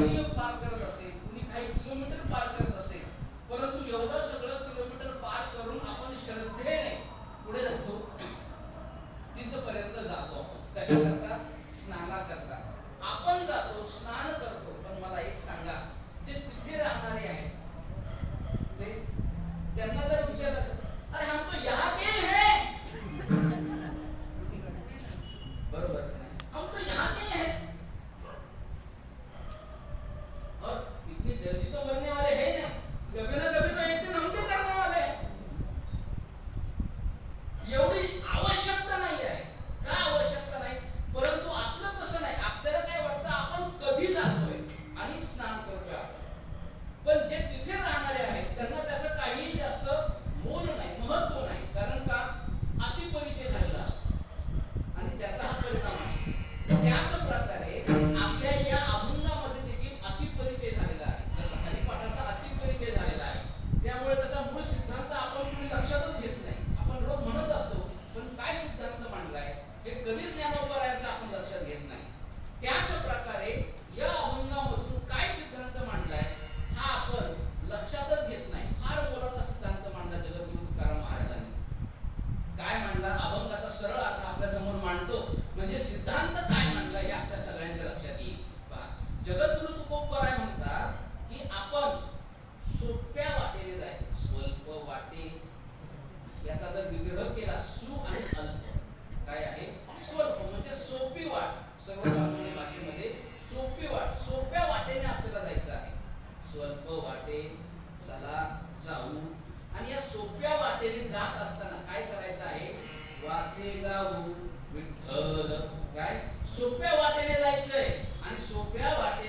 Sim. ಬರ್ತಾರೆ सोप्या वाटेने जायचंय. आणि सोप्या वाटे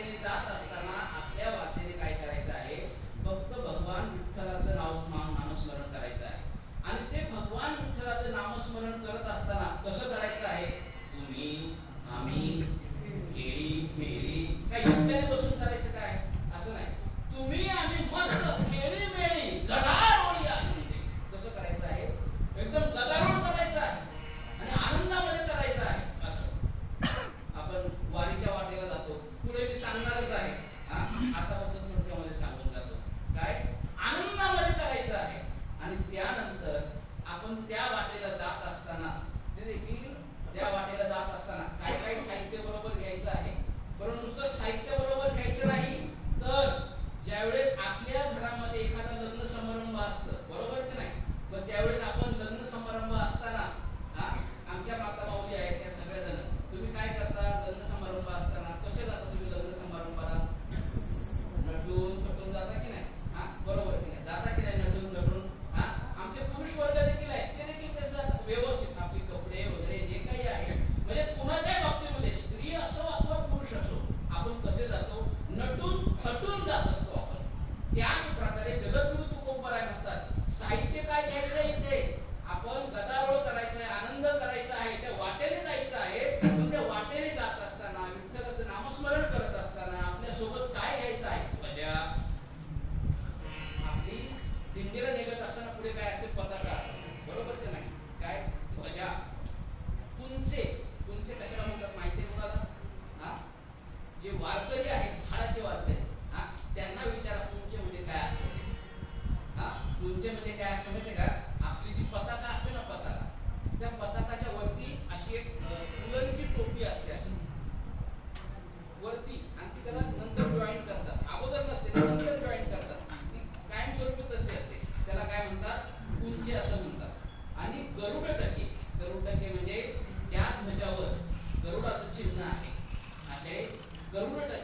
Karuna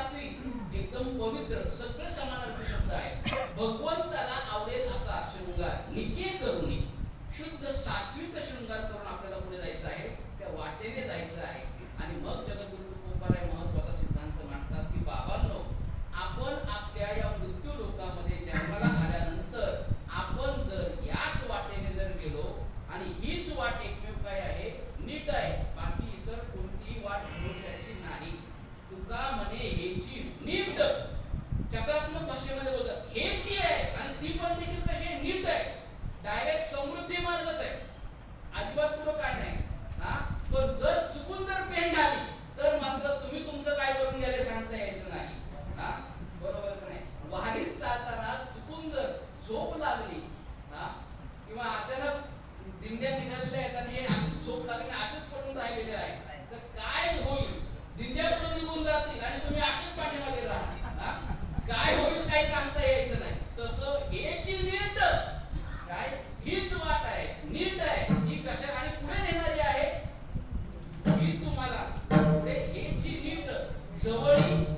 सात्विक एकदम पवित्र सगळे समानार्थी शब्द आहे. भगवंताला आवडेल असा शृंगार नित्य करून शुद्ध सात्विक করি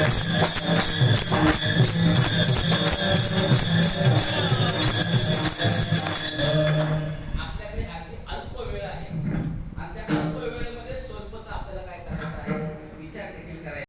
Thank you.